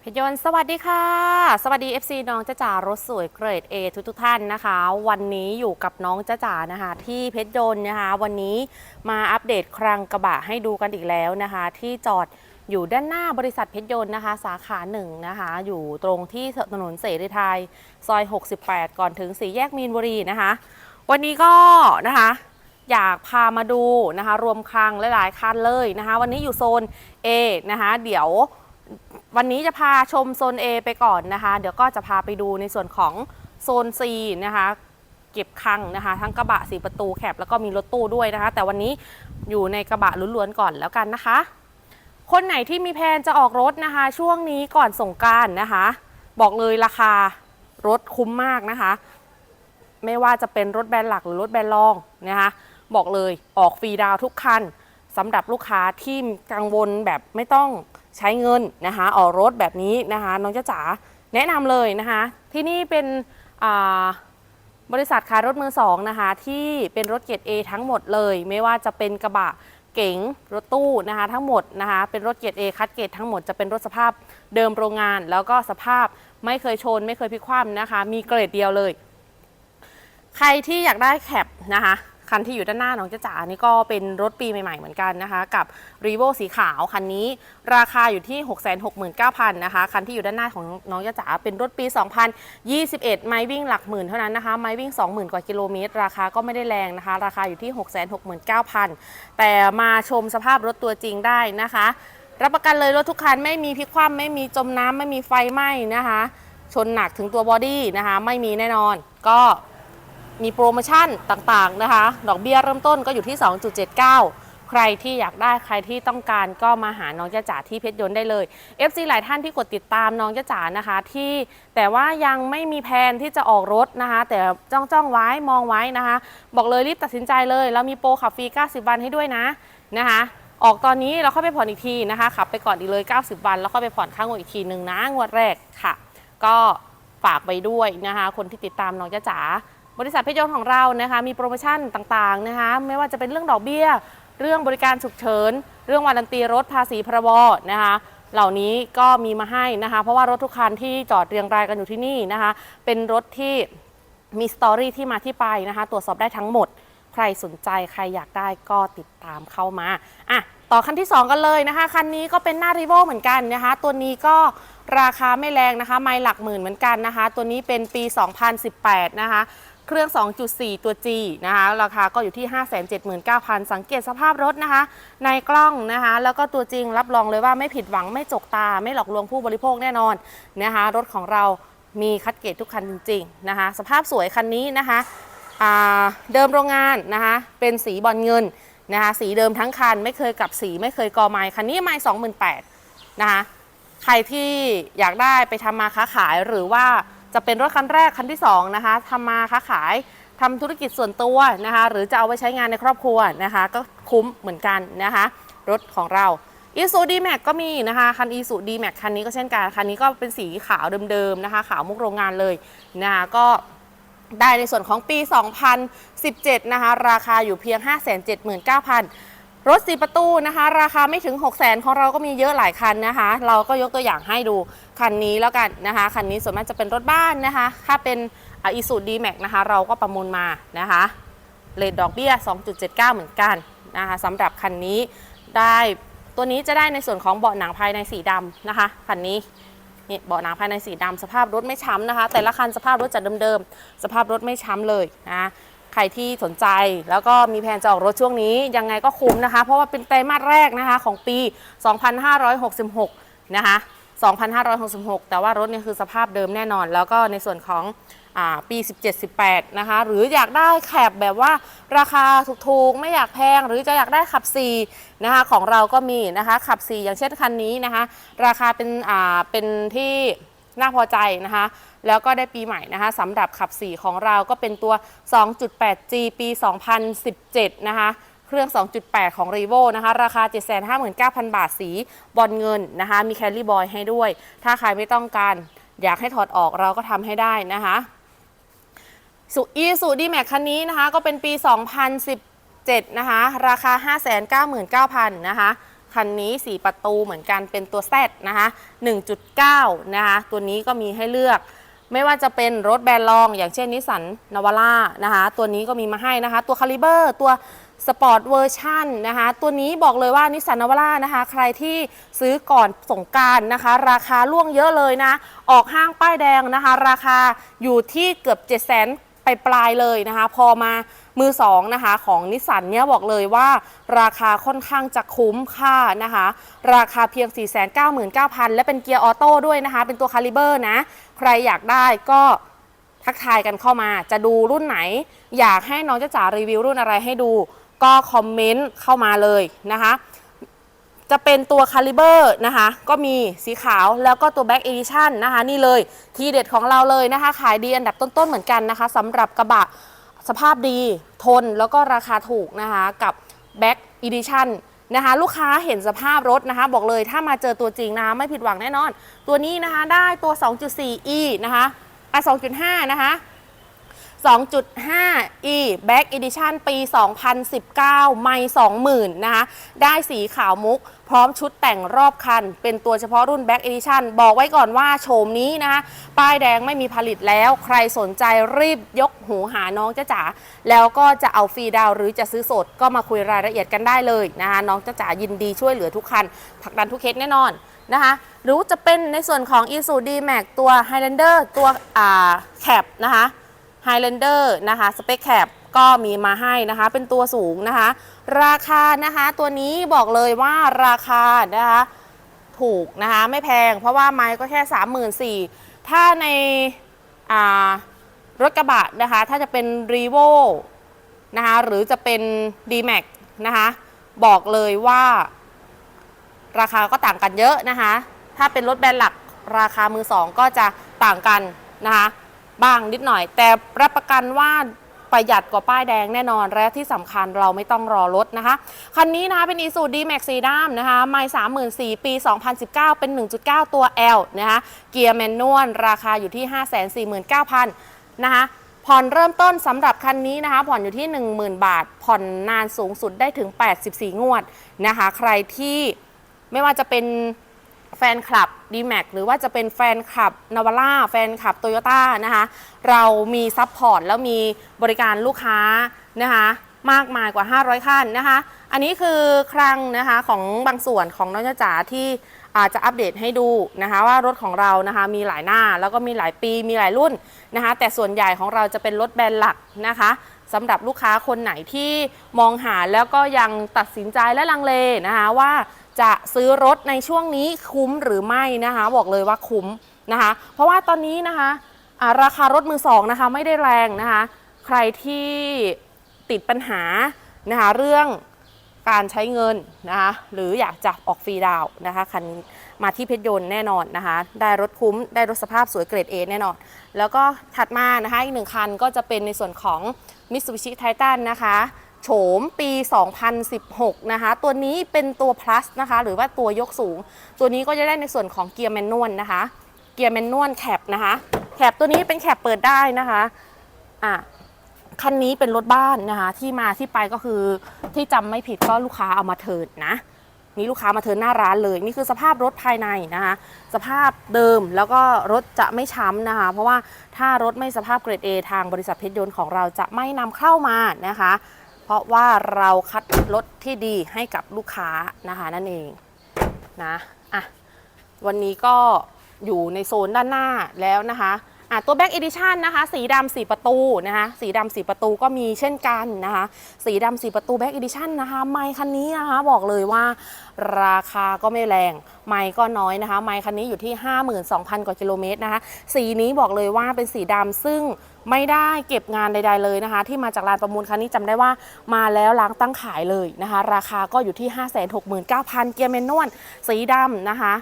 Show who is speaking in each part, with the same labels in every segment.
Speaker 1: เพชรยนต์สวัสดีค่ะ สวัสดี FC น้องจ้าจ๋ารถสวยเกรด A ทุกทุกท่านนะคะ วันนี้อยู่กับน้องจ้าจ๋านะคะ ที่เพชรยนต์นะคะ วันนี้มาอัปเดตคลังกระบะให้ดูกันอีกแล้วนะคะ ที่จอดอยู่ด้านหน้าบริษัทเพชรยนต์นะคะ สาขาหนึ่งนะคะ อยู่ตรงที่ถนนเสรีไทยซอย 68 ก่อนถึงสี่แยกมีนบุรีนะคะ วันนี้ก็นะคะอยากพามาดูนะคะ รวมคลังหลายๆคันเลยนะคะ วันนี้อยู่โซน A นะคะ เดี๋ยว วันนี้จะพาชมโซน A ไปก่อนนะคะ เดี๋ยวก็จะพาไปดูในส่วนของโซน C นะคะ เก็บคังนะคะ ทั้งกระบะสีประตูแคบแล้วก็มีรถตู้ด้วยนะคะ แต่วันนี้อยู่ในกระบะล้วนๆก่อนแล้วกันนะคะ คนไหนที่มีแพลนจะออกรถนะคะ ช่วงนี้ก่อนส่งการนะคะ บอกเลยราคารถคุ้มมากนะคะ ไม่ว่าจะเป็นรถแบรนด์หลักหรือรถแบรนด์รองนะคะ บอกเลยออกฟรีดาวทุกคันสำหรับลูกค้าที่กังวลแบบไม่ต้อง ใช้เงินนะคะออกรถแบบนี้นะคะน้องจ้าจ๋าแนะนำเลยนะคะที่นี่เป็นบริษัทขายรถมือสองนะคะที่เป็นรถเกียรด A ทั้งหมดเลย ไม่ว่าจะเป็นกระบะเก๋งรถตู้นะคะทั้งหมดนะคะเป็นรถเกียรด A คัดเกรดทั้งหมดจะเป็นรถสภาพเดิมโรงงาน แล้วก็สภาพไม่เคยชน ไม่เคยพลิกคว่ำนะคะมีเกรดเดียวเลย ใครที่อยากได้แคปนะคะ คันที่อยู่ด้านหน้าน้องจ้าจ๋านี่ก็เป็นรถปีใหม่ๆเหมือนกันนะคะ กับ r e v o สีขาวคันนี้ราคาอยู่ที่ 669,000นะคะคันที่อยู่ด้านหน้าของน้องจ้าจ๋าเป็นรถปี 2021 ไม้วิ่งหลักหมื่นเท่านั้นนะคะไม้วิ่ง 20,000 กว่ากิโลเมตร ราคาก็ไม่ได้แรงนะคะ ราคาอยู่ที่ 669,000 แต่มาชมสภาพรถตัวจริงได้นะคะรับประกันเลยรถทุกคันไม่มีพลิกคว่ำไม่มีจมน้ำไม่มีไฟไหม้นะคะ ชนหนักถึงตัวบอดี้นะคะ ไม่มีแน่นอน ก็ มีโปรโมชั่นต่างๆนะคะ ดอกเบี้ยเริ่มต้นก็อยู่ที่ 2.79 ใครที่อยากได้ใครที่ต้องการก็มาหาน้องจ้าจ๋าที่เพชรยนต์ได้เลย FC หลายท่านที่กดติดตามน้องจ้าจ๋านะคะ ที่แต่ว่ายังไม่มีแผนที่จะออกรถนะคะ แต่จ้องจ้องไว้มองไว้นะคะ บอกเลยรีบตัดสินใจเลยเรามีโปรขับฟรี 90 วันให้ด้วยนะนะคะออกตอนนี้เราเข้าไปผ่อนอีกทีนะคะขับไปก่อนอีกเลย 90 วัน แล้วเข้าไปผ่อนค่างวดอีกทีหนึ่งนะงวดแรกค่ะ ก็ฝากไปด้วยนะคะ คนที่ติดตามน้องจ้าจ๋า บริษัทเพชรยนต์ของเรานะคะมีโปรโมชั่นต่างๆนะคะไม่ว่าจะเป็นเรื่องดอกเบี้ย เรื่องบริการฉุกเฉิน เรื่องวารันตีรถภาษีพรบนะคะเหล่านี้ก็มีมาให้นะคะ เพราะว่ารถทุกคันที่จอดเรียงรายกันอยู่ที่นี่นะคะ เป็นรถที่มีสตอรี่ที่มาที่ไปนะคะ ตรวจสอบได้ทั้งหมด ใครสนใจใครอยากได้ก็ติดตามเข้ามาอะต่อคันที่ 2 กันเลยนะคะ คันนี้ก็เป็นหน้ารีโวเหมือนกันนะคะ ตัวนี้ก็ราคาไม่แรงนะคะ ไม่หลักหมื่นเหมือนกันนะคะ ตัวนี้เป็นปี 2018 นะคะ เครื่อง 2.4 ตัว G นะคะ ราคาก็อยู่ที่ 579,000 สังเกตสภาพรถนะคะ ในกล้องนะคะ แล้วก็ตัวจริงรับรองเลยว่าไม่ผิดหวังไม่จกตา ไม่หลอกลวงผู้บริโภคแน่นอนนะคะ รถของเรามีคัดเกรดทุกคันจริงๆนะคะ สภาพสวยคันนี้นะคะเดิมโรงงานนะคะ เป็นสีบอลเงินนะคะ สีเดิมทั้งคันไม่เคยกลับสีไม่เคยกอไม้คันนี้ไม้28,000นะคะ ใครที่อยากได้ไปทำมาค้าขายหรือว่า จะเป็นรถคันแรกคันที่2นะคะทำมาค้าขายทำธุรกิจส่วนตัวนะคะ หรือจะเอาไว้ใช้งานในครอบครัวนะคะ ก็คุ้มเหมือนกันนะคะ รถของเราอีซูดีแม็กก็มีนะคะ คันอีซูดีแม็กคันนี้ก็เช่นกัน คันนี้ก็เป็นสีขาวเดิมๆนะคะ ขาวมุกโรงงานเลยนะคะก็ได้ในส่วนของปี 2017 นะคะ ราคาอยู่เพียง 579,000 รถสีประตูนะคะ ราคาไม่ถึง 600,000ของเราก็มีเยอะหลายคันนะคะ เราก็ยกตัวอย่างให้ดูคันนี้แล้วกันนะคะ คันนี้ส่วนมากจะเป็นรถบ้านนะคะ ถ้าเป็นอีซูดีแม็กนะคะ เราก็ประมูลมานะคะเลทดอกเบี้ย 2.79 เหมือนกันนะคะสำหรับคันนี้ได้ตัวนี้จะได้ในส่วนของเบาะหนังภายในสีดำนะคะคันนี้นี่เบาะหนังภายในสีดำสภาพรถไม่ช้ำนะคะ แต่ละคันสภาพรถจะเดิมๆสภาพรถไม่ช้ำเลยนะ ใครที่สนใจแล้วก็มีแผนจะออกรถช่วงนี้ ยังไงก็คุ้มนะคะ เพราะว่าเป็นไตรมาสแรกนะคะของปี 2566 นะคะ 2566 แต่ว่ารถเนี่ยคือสภาพเดิมแน่นอน แล้วก็ในส่วนของปี 17-18 นะคะ หรืออยากได้แคบแบบว่าราคาถูกๆ ไม่อยากแพง หรือจะอยากได้ขับ 4 นะคะ ของเราก็มีนะคะ ขับ 4 อย่างเช่นคันนี้นะคะ ราคาเป็น อ่า เป็นที่ น่าพอใจนะคะ แล้วก็ได้ปีใหม่นะคะสำหรับขับ 4 ของเราก็เป็นตัว 2.8G ปี 2017 นะคะเครื่อง 2.8 ของ r e v o นะคะ ราคา 759,000 บาท สีบอลเงินนะคะ มีแคลรี่บอยให้ด้วย ถ้าใครไม่ต้องการ อยากให้ถอดออกเราก็ทำให้ได้นะคะสุอีสุดีแม็กคันนี้นะคะ ก็เป็นปี 2017 นะคะ ราคา 599,000 นะคะ คันนี้ 4 ประตูเหมือนกันเป็นตัว Z นะคะ1.9 นะคะ ตัวนี้ก็มีให้เลือก ไม่ว่าจะเป็นรถแบรนด์รอง อย่างเช่นนิสสันนาวาร่านะคะ ตัวนี้ก็มีมาให้นะคะ ตัวคาลิเบอร์ตัวสปอร์ตเวอร์ชันนะคะ ตัวนี้บอกเลยว่านิสสันนาวาร่านะคะ ใครที่ซื้อก่อนสงการนะคะ ราคาล่วงเยอะเลยนะ ออกห้างป้ายแดงนะคะ ราคาอยู่ที่เกือบ 7 0 0 0 0 0 ไปปลายเลยนะคะ พอมามือสองนะคะของนิสสันเนี่ยบอกเลยว่าราคาค่อนข้างจะคุ้มค่านะคะ ราคาเพียง 499,000 และเป็นเกียร์ออโต้ด้วยนะคะ เป็นตัวคาลิเบอร์นะ ใครอยากได้ก็ทักทายกันเข้ามา จะดูรุ่นไหน อยากให้น้องจะจ๋ารีวิวรุ่นอะไรให้ดู ก็คอมเมนต์เข้ามาเลยนะคะ จะเป็นตัวคาลิเบอร์นะคะ ก็มีสีขาวแล้วก็ตัว Back Edition นะคะ นี่เลยทีเด็ดของเราเลยนะคะ ขายดีอันดับต้นๆเหมือนกันนะคะสำหรับกระบะสภาพดีทนแล้วก็ราคาถูกนะคะ กับ Back Edition นะคะลูกค้าเห็นสภาพรถนะคะ บอกเลยถ้ามาเจอตัวจริงนะคะไม่ผิดหวังแน่นอน ตัวนี้นะคะได้ตัว 2.4e นะคะอะ2.5 นะคะ 2.5 e Back Edition ปี 2019 ไม่ 20,000 นะคะ ได้สีขาวมุก พร้อมชุดแต่งรอบคัน เป็นตัวเฉพาะรุ่น Back Edition บอกไว้ก่อนว่าโฉมนี้นะคะป้ายแดงไม่มีผลิตแล้ว ใครสนใจรีบยกหูหาน้องจ้าจ๋า แล้วก็จะเอาฟรีดาวหรือจะซื้อสดก็มาคุยรายละเอียดกันได้เลยนะคะน้องจ้าจ๋ายินดีช่วยเหลือทุกคันผักดันทุกเคสแน่นอนนะคะหรือจะเป็นในส่วนของ i s u d m a x ตัว Highlander ตัวอ่าแคปนะคะ Highlander นะคะสเปคแคปก็มีมาให้นะคะ เป็นตัวสูงนะคะ ราคานะคะตัวนี้บอกเลยว่าราคานะคะถูกนะคะไม่แพงเพราะว่าไม้ก็แค่ 34,000ถ้าในารถกระบะนะคะ ถ้าจะเป็น r e v o นะคะหรือจะเป็น D-Max นะคะบอกเลยว่า ราคาก็ต่างกันเยอะนะคะ ถ้าเป็นรถแบรนด์หลักราคามือสองก็จะต่างกันนะคะ บ้างนิดหน่อย แต่รับประกันว่าประหยัดกว่าป้ายแดงแน่นอนและที่สำคัญเราไม่ต้องรอรถนะคะ คันนี้นะคะเป็น Isuzu D-Max สีดำนะคะไม่34,000ปี 2019 เป็น 1.9 ตัว L นะคะเกียร์แมนนวลราคาอยู่ที่ 549,000 นะคะผ่อนเริ่มต้นสำหรับคันนี้นะคะผ่อนอยู่ที่ 10,000 บาท ผ่อนนานสูงสุดได้ถึง 84 งวดนะคะ ใครที่ไม่ว่าจะเป็น แฟนคลับ d m a x หรือว่าจะเป็นแฟนคลับนาวาร่าแฟนคลับโตโยต้านะคะเรามีซัพพอร์ตแล้วมีบริการลูกค้านะคะมากมายกว่า 500คันนะคะ อันนี้คือครั้งนะคะของบางส่วนของน้องจ๋าที่อาจจะอัปเดตให้ดูนะคะว่ารถของเรานะคะมีหลายหน้าแล้วก็มีหลายปีมีหลายรุ่นนะคะแต่ส่วนใหญ่ของเราจะเป็นรถแบรนด์หลักนะคะสำหรับลูกค้าคนไหนที่มองหาแล้วก็ยังตัดสินใจและลังเลนะคะว่า จะซื้อรถในช่วงนี้คุ้มหรือไม่นะคะ บอกเลยว่าคุ้มนะคะ เพราะว่าตอนนี้นะคะอ่าราคารถมือสองนะคะไม่ได้แรงนะคะ ใครที่ติดปัญหานะคะเรื่องการใช้เงินนะคะหรืออยากจะออกฟรีดาวนะคะคันมาที่เพชรยนต์แน่นอนนะคะ ได้รถคุ้มได้รถสภาพสวยเกรด A แน่นอน แล้วก็ถัดมานะคะอีกหนึ่งคันก็จะเป็นในส่วนของ Mitsubishi Titan นะคะ โฉมปี 2016 นะคะ ตัวนี้เป็นตัว plus นะคะ หรือว่าตัวยกสูง ตัวนี้ก็จะได้ในส่วนของเกียร์แมนนวลนะคะ เกียร์แมนนวลแคปนะคะ แคปตัวนี้เป็นแคปเปิดได้นะคะ อะคันนี้เป็นรถบ้านนะคะ ที่มาที่ไปก็คือที่จำไม่ผิดก็ลูกค้าเอามาเทินนะ นี่ลูกค้ามาเทินหน้าร้านเลย นี่คือสภาพรถภายในนะคะ สภาพเดิมแล้วก็รถจะไม่ช้ำนะคะ เพราะว่าถ้ารถไม่สภาพเกรด A ทางบริษัทเพชรยนต์ของเราจะไม่นำเข้ามานะคะ เพราะว่าเราคัดรถที่ดีให้กับลูกค้านะคะนั่นเองนะอะวันนี้ก็อยู่ในโซนด้านหน้าแล้วนะคะ อะตัว Back Edition นะคะสีดำสีประตูนะคะสีดำสีประตูก็มีเช่นกันนะคะสีดำสีประตู Back Edition นะคะไมค์คันนี้นะคะบอกเลยว่าราคาก็ไม่แรงไมค์ก็น้อยนะคะไมค์คันนี้อยู่ที่ 52,000 กว่ากิโลเมตรนะคะสีนี้บอกเลยว่าเป็นสีดำซึ่งไม่ได้เก็บงานใด ๆ เลยนะคะ ที่มาจากลานประมูลคันนี้จำได้ว่ามาแล้วล้างตั้งขายเลยนะคะ ราคาก็อยู่ที่ 569,000 เกียร์แมนนวลสีดำนะคะ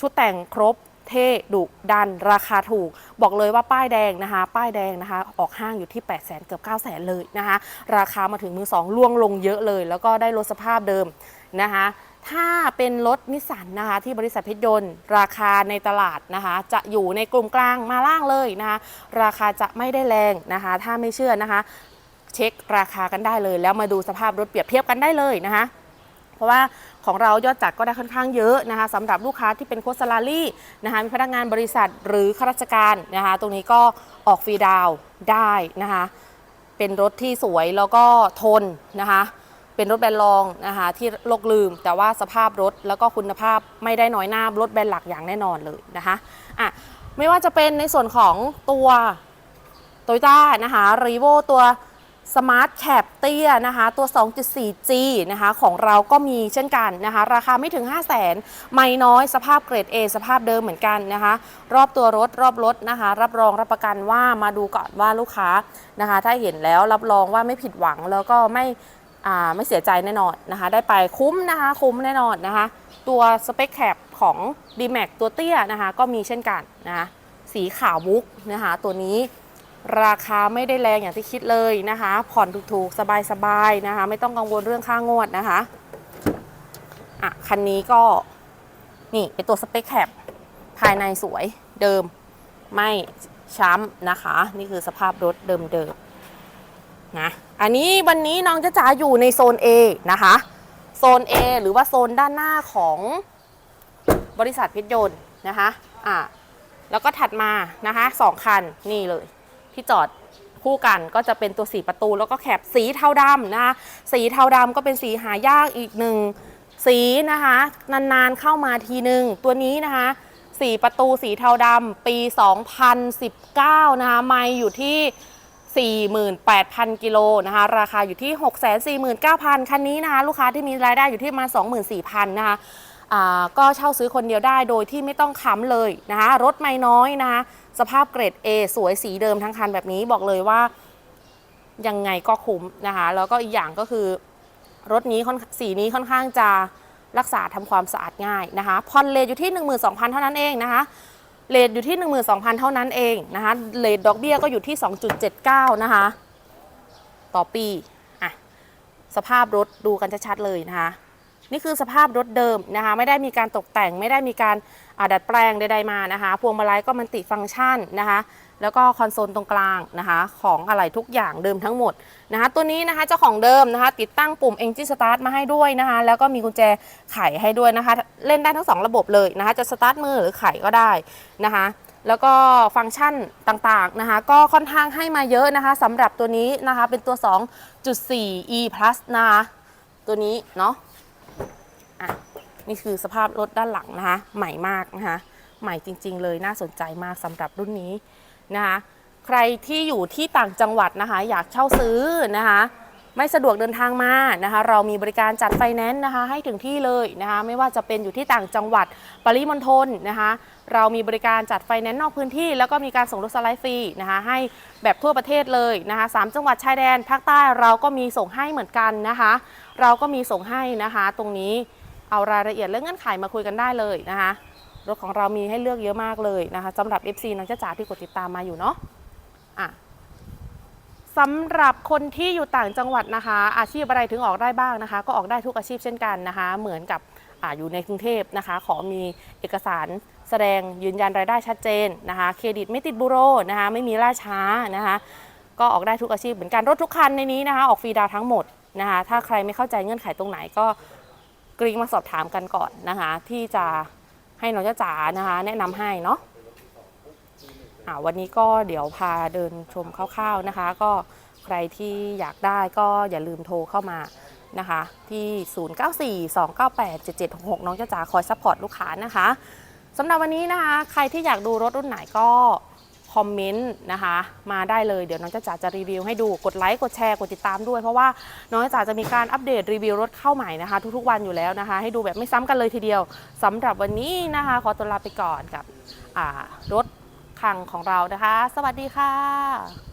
Speaker 1: ชุดแต่งครบ เท่ดุดัน ราคาถูก บอกเลยว่าป้ายแดงนะคะ ป้ายแดงนะคะ ออกห้างอยู่ที่ 8 0 0 0 0 0 เกือบ 9 0 0 0 0 0 เลยนะคะ ราคามาถึงมือสองล่วงลงเยอะเลย แล้วก็ได้รถสภาพเดิมนะคะถ้าเป็นรถนิสสันนะคะที่บริษัทเพชรยนต์ ราคาในตลาดนะคะ จะอยู่ในกลุ่มกลางมาล่างเลยนะคะ ราคาจะไม่ได้แรงนะคะ ถ้าไม่เชื่อนะคะ เช็คราคากันได้เลย แล้วมาดูสภาพรถเปรียบเทียบกันได้เลยนะคะ เพราะว่าของเรายอดจัดก็ได้ค่อนข้างเยอะนะคะสำหรับลูกค้าที่เป็นโค้ชซาลารี่นะคะมีพนักงานบริษัทหรือข้าราชการนะคะตรงนี้ก็ออกฟรีดาวได้นะคะเป็นรถที่สวยแล้วก็ทนนะคะเป็นรถแบรนด์รองนะคะที่โลกลืม แต่ว่าสภาพรถแล้วก็คุณภาพไม่ได้น้อยหน้ารถแบรนด์หลักอย่างแน่นอนเลยนะคะอะไม่ว่าจะเป็นในส่วนของตัวโตโยต้านะคะรีโวตัว Smart Cap เตี้ยนะคะ ตัว 2.4G นะคะ ของเราก็มีเช่นกันนะคะ ราคาไม่ถึง 5 0 0 0 0 0ไม่น้อยสภาพเกรด A สภาพเดิมเหมือนกันนะคะ รอบตัวรถรอบรถนะคะ รับรองรับประกันว่ามาดูก่อนว่าลูกค้านะคะ ถ้าเห็นแล้วรับรองว่าไม่ผิดหวังแล้วก็ไม่ไม่เสียใจแน่นอนนะคะ ได้ไปคุ้มนะคะ คุ้มแน่นอนนะคะ ตัวสเปคแคปของ d m a x ตัวเตี้ยนะคะ ก็มีเช่นกันนะคะ สีขาวมุกนะคะ ตัวนี้ ราคาไม่ได้แรงอย่างที่คิดเลยนะคะ ผ่อนถูกๆ สบายๆนะคะ ไม่ต้องกังวลเรื่องค่างวดนะคะอะคันนี้ก็นี่เป็นตัวสเปคแคปภายในสวยเดิมไม่ช้ำนะคะ นี่คือสภาพรถเดิมๆนะอันนี้วันนี้น้องจะจ๋าอยู่ในโซน A นะคะ โซน A หรือว่าโซนด้านหน้าของบริษัทเพชรยนต์นะคะอะแล้วก็ถัดมานะคะสองคันนี่เลย ที่จอดคู่กันก็จะเป็นตัวสีประตูแล้วก็แคบสีเทาดำนะคะสีเทาดำก็เป็นสีหายากอีกหนึ่งสีนะคะ นานๆเข้ามาทีหนึ่งตัวนี้นะคะสีประตูสีเทาดำปี 2019 นะคะไม่อยู่ที่ 48,000 กิโลนะคะ ราคาอยู่ที่ 649,000 คันนี้นะคะ ลูกค้าที่มีรายได้อยู่ที่มา 24,000 นะคะก็เช่าซื้อคนเดียวได้โดยที่ไม่ต้องค้ำเลยนะคะ รถไม่น้อยนะคะ สภาพเกรด A สวยสีเดิมทั้งคันแบบนี้บอกเลยว่ายังไงก็คุ้มนะคะ แล้วก็อีกอย่างก็คือ รถนี้สีนี้ค่อนข้างจะรักษาทำความสะอาดง่ายนะคะผ่อนเลทอยู่ที่ 12,000 เท่านั้นเองนะคะเลทอยู่ที่ 12,000 เท่านั้นเองนะคะเลทดอกเบี้ยก็อยู่ที่ 2.79 นะคะ ต่อปีอะสภาพรถดูกันชัดๆเลยนะคะ นี่คือสภาพรถเดิมนะคะ ไม่ได้มีการตกแต่ง ไม่ได้มีการดัดแปลงใดๆมานะคะ พวงมาลัยก็มันติฟังก์ชันนะคะ แล้วก็คอนโซลตรงกลางนะคะ ของอะไรทุกอย่างเดิมทั้งหมดนะคะ ตัวนี้นะคะเจ้าของเดิมนะคะ ติดตั้งปุ่ม Engine Start มาให้ด้วยนะคะ แล้วก็มีกุญแจไขให้ด้วยนะคะ เล่นได้ทั้งสองระบบเลยนะคะ จะสตาร์ทมือหรือไขก็ได้นะคะแล้วก็ฟังก์ชันต่างๆนะคะ ก็ค่อนข้างให้มาเยอะนะคะสำหรับตัวนี้นะคะเป็นตัว 2.4 e plus นะคะตัวนี้เนาะ อะนี่คือสภาพรถด้านหลังนะคะ ใหม่มากนะคะ ใหม่จริง ๆ เลยน่าสนใจมากสำหรับรุ่นนี้นะคะ ใครที่อยู่ที่ต่างจังหวัดนะคะ อยากเช่าซื้อนะคะไม่สะดวกเดินทางมานะคะ เรามีบริการจัดไฟแนนซ์นะคะให้ถึงที่เลยนะคะ ไม่ว่าจะเป็นอยู่ที่ต่างจังหวัดปริมณฑลนะคะ เรามีบริการจัดไฟแนนซ์นอกพื้นที่ แล้วก็มีการส่งรถสไลด์ฟรีนะคะให้แบบทั่วประเทศเลยนะคะสามจังหวัดชายแดนภาคใต้เราก็มีส่งให้เหมือนกันนะคะ เราก็มีส่งให้นะคะตรงนี้ เอารายละเอียดเรื่องเงื่อนไขมาคุยกันได้เลยนะคะรถของเรามีให้เลือกเยอะมากเลยนะคะสำหรับ FC น้องจ้าจ๋าที่กดติดตามมาอยู่เนาะอะสำหรับคนที่อยู่ต่างจังหวัดนะคะ อาชีพอะไรถึงออกได้บ้างนะคะ ก็ออกได้ทุกอาชีพเช่นกันนะคะ เหมือนกับออยู่ในกรุงเทพนะคะ ขอมีเอกสารแสดงยืนยันรายได้ชัดเจนนะคะ เครดิตไม่ติดบูโรนะคะ ไม่มีล่าช้านะคะ ก็ออกได้ทุกอาชีพเหมือนกันรถทุกคันในนี้นะคะ ออกฟรีดาวทั้งหมดนะคะ ถ้าใครไม่เข้าใจเงื่อนไขตรงไหนก็ กรีงมาสอบถามกันก่อนนะคะ ที่จะให้น้องจ้าจ๋านะคะ แนะนำให้เนาะวันนี้ก็เดี๋ยวพาเดินชมคร่าวๆนะคะ ก็ใครที่อยากได้ก็อย่าลืมโทรเข้ามานะคะ ที่ 0942987766 น้องจ้าจ๋าคอยซัพพอร์ตลูกค้านะคะสำหรับวันนี้นะคะ ใครที่อยากดูรถรุ่นไหนก็ อมเมนต์นะคะ มาได้เลยเดี๋ยวน้องจ้าจ๋าจะรีวิวให้ดูกดไลค์กดแชร์กดติดตามด้วย เพราะว่าน้องจ้าจ๋าจะมีการอัปเดตรีวิวรถเข้าใหม่นะคะ ทุกๆวันอยู่แล้วนะคะ ให้ดูแบบไม่ซ้ำกันเลยทีเดียวสำหรับวันนี้นะคะ ขอตัวลาไปก่อนกับรถคังของเรานะคะ สวัสดีค่ะ